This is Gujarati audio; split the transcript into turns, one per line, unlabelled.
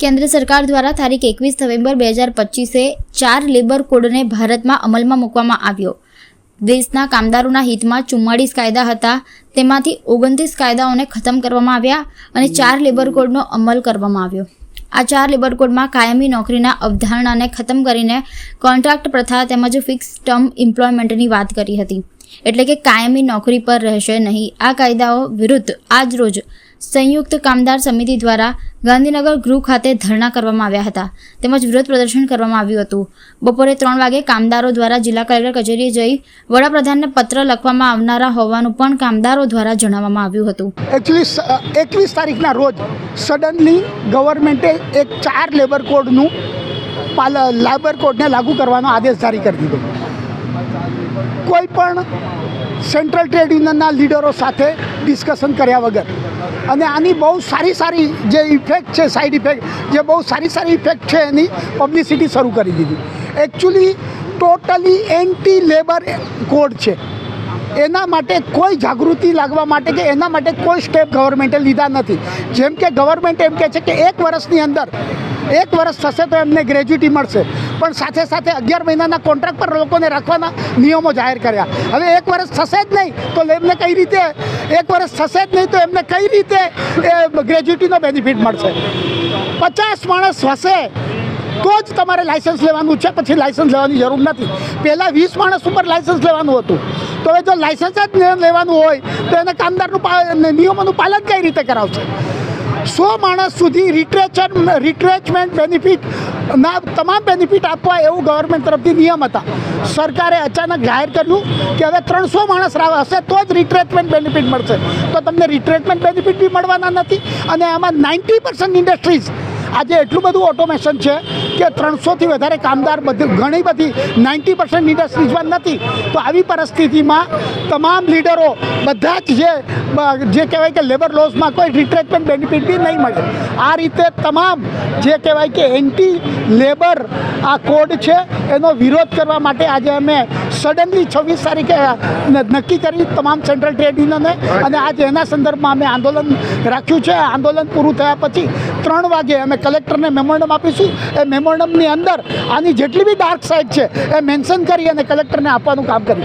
કેન્દ્ર સરકાર દ્વારા તારીખ એકવીસ નવેમ્બર બે હજાર પચીસે ચાર લેબર કોડને ભારતમાં અમલમાં મૂકવામાં આવ્યો. દેશના કામદારોના હિતમાં ચુમ્માળીસ કાયદા હતા. તેમાંથી ઓગણત્રીસ કાયદાઓને ખતમ કરવામાં આવ્યા અને ચાર લેબર કોડનો અમલ કરવામાં આવ્યો. આ ચાર લેબર કોડમાં કાયમી નોકરીના અવધારણાને ખતમ કરીને કોન્ટ્રાક્ટ પ્રથા તેમજ ફિક્સ ટર્મ એમ્પ્લોયમેન્ટની વાત કરી હતી. એટલે કે કાયમી નોકરી પર રહેશે નહીં. આ કાયદાઓ વિરુદ્ધ આજ રોજ સંયુક્ત કામદાર સમિતિ દ્વારા ગાંધીનગર ગૃહ ખાતે ધરણા કરવામાં આવ્યા હતા. તેમજ વિરોધ પ્રદર્શન કરવામાં આવ્યું હતું. બપોરે ત્રણ વાગે કામદારો દ્વારા જિલ્લા કલેક્ટર કચેરીએ જઈ વડાપ્રધાનને પત્ર લખવામાં આવનારા હોવાનું પણ કામદારો દ્વારા જણાવવામાં આવ્યું હતું.
એકવીસ એકવીસ તારીખના રોજ સડનલી ગવર્મેન્ટે એક ચાર લેબર કોડનું લેબર કોડને લાગુ કરવાનો આદેશ જારી કરી દીધો. કોઈ પણ સેન્ટ્રલ ટ્રેડ યુનિયનના લીડરો સાથે ડિસ્કશન કર્યા વગર. અને આની બહુ સારી સારી જે ઇફેક્ટ છે સાઈડ ઇફેક્ટ જે બહુ સારી સારી ઇફેક્ટ છે એની પબ્લિસિટી શરૂ કરી દીધી. Actually totally anti labour code છે. એના માટે કોઈ જાગૃતિ લાગવા માટે કે એના માટે કોઈ સ્ટેપ ગવર્મેન્ટે લીધા નથી. જેમ કે ગવર્મેન્ટ એમ કહે છે કે એક વર્ષની અંદર, એક વર્ષ થશે તો એમને ગ્રેજ્યુટી મળશે. પણ સાથે સાથે અગિયાર મહિનાના કોન્ટ્રાક્ટ પર લોકોને રાખવાના નિયમો જાહેર કર્યા. હવે એક વર્ષ થશે જ નહીં તો એમને કઈ રીતે, એક વર્ષ થશે જ નહીં તો એમને કઈ રીતે એ ગ્રેજ્યુટીનો બેનિફિટ મળશે? પચાસ માણસ હશે તો જ તમારે લાઇસન્સ લેવાનું છે. પછી લાઇસન્સ લેવાની જરૂર નથી. પહેલાં વીસ માણસ ઉપર લાઇસન્સ લેવાનું હતું. તો હવે જો લાઇસન્સ જ લેવાનું હોય, તો એને કામદારનું નિયમોનું પાલન કઈ રીતે કરાવશે? સો માણસ સુધી રિટ્રેચર રિટ્રેચમેન્ટ બેનિફિટ ના તમામ બેનિફિટ આપવા એવું ગવર્મેન્ટ તરફથી નિયમ હતા. સરકારે અચાનક જાહેર કર્યું કે હવે ત્રણસો માણસ હશે, તો જ રિટ્રેચમેન્ટ બેનિફિટ મળશે. તો તમને રિટ્રેચમેન્ટ બેનિફિટ બી મળવાના નથી અને આમાં નાઇન્ટી પર્સન્ટ ઇન્ડસ્ટ્રીઝ આજે એટલું બધું ઓટોમેશન છે કે ત્રણસોથી વધારે કામદાર બધું ઘણી બધી નાઇન્ટી પર્સન્ટ ઇન્ડસ્ટ્રીઝમાં નથી. તો આવી પરિસ્થિતિમાં તમામ લીડરો બધા જ જે જે કહેવાય કે લેબર લોસમાં કોઈ રિટ્રેચમેન્ટ બેનિફિટ બી નહીં મળે. આ રીતે તમામ જે કહેવાય કે એન્ટી લેબર આ કોડ છે, એનો વિરોધ કરવા માટે આજે અમે સડનલી છવ્વીસ તારીખે નક્કી કરી તમામ સેન્ટ્રલ ટ્રેડ યુનિયને અને આજે એના સંદર્ભમાં અમે આંદોલન રાખ્યું છે. આંદોલન પૂરું થયા પછી ત્રણ વાગે અમે કલેક્ટરને મેમોરન્ડમ આપીશું. એ મેમોરન્ડમની અંદર આની જેટલી બી ડાર્ક સાઇડ છે, એ મેન્શન કરી અને કલેક્ટરને આપવાનું કામ કરીશું